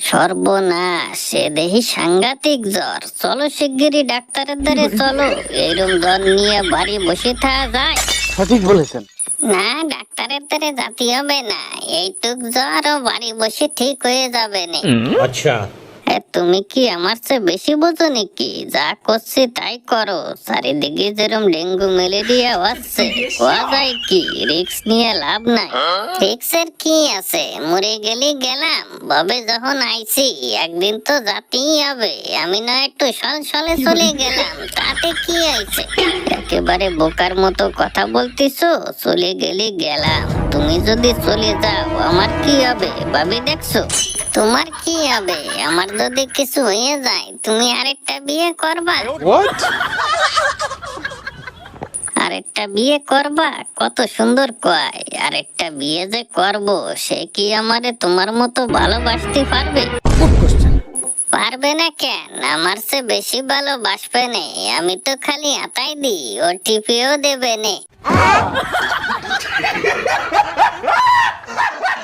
সর্বনাশ। সে দেহি সাংঘাতিক জ্বর। চলো শিগগিরই ডাক্তারের দ্বারে চলো। এরকম জ্বর নিয়ে বাড়ি বসে থাকা যায়। সঠিক বলেছেন। না ডাক্তারের দ্বারে যাতি হবে না। এইটুক জ্বর বাড়ি বসে ঠিক হয়ে যাবে না। আচ্ছা। তুমি কি আমার চেয়ে বেশি বোঝো নাকি? যা করছি তাই করো। চারিদিকে যেরকম ডেঙ্গু ম্যালেরিয়া হচ্ছে কোয়া যায় কি? রিক্স নিয়ে লাভ নাই। রিক্সের কি আছে? মরে গেলি গেলাম। ববে যখন আইছি, একদিন তো যাতেই হবে। আমি না একটু সল সলে চলে গেলাম। তাতে কি আইছে একেবারে বোকার মতো কথা বলতিছো? চলে গেলি গেলাম। তুমি যদি চলে যাও, আমার কি হবে? ভাবি দেখছ? তোমার কি হবে? আমার যদি কিছু হয়ে যায় তুমি আরেকটা বিয়ে করবা? আরেকটা বিয়ে করবা? কত সুন্দর কয়। আরেকটা বিয়ে যে করব সে কি আমারে তোমার মতো ভালোবাসতে পারবে? পারবে না কেন? আমার সে বেশি ভালোবাসবে নে। আমি তো খালি আতাই দিই ও টিপিও দেবে নে।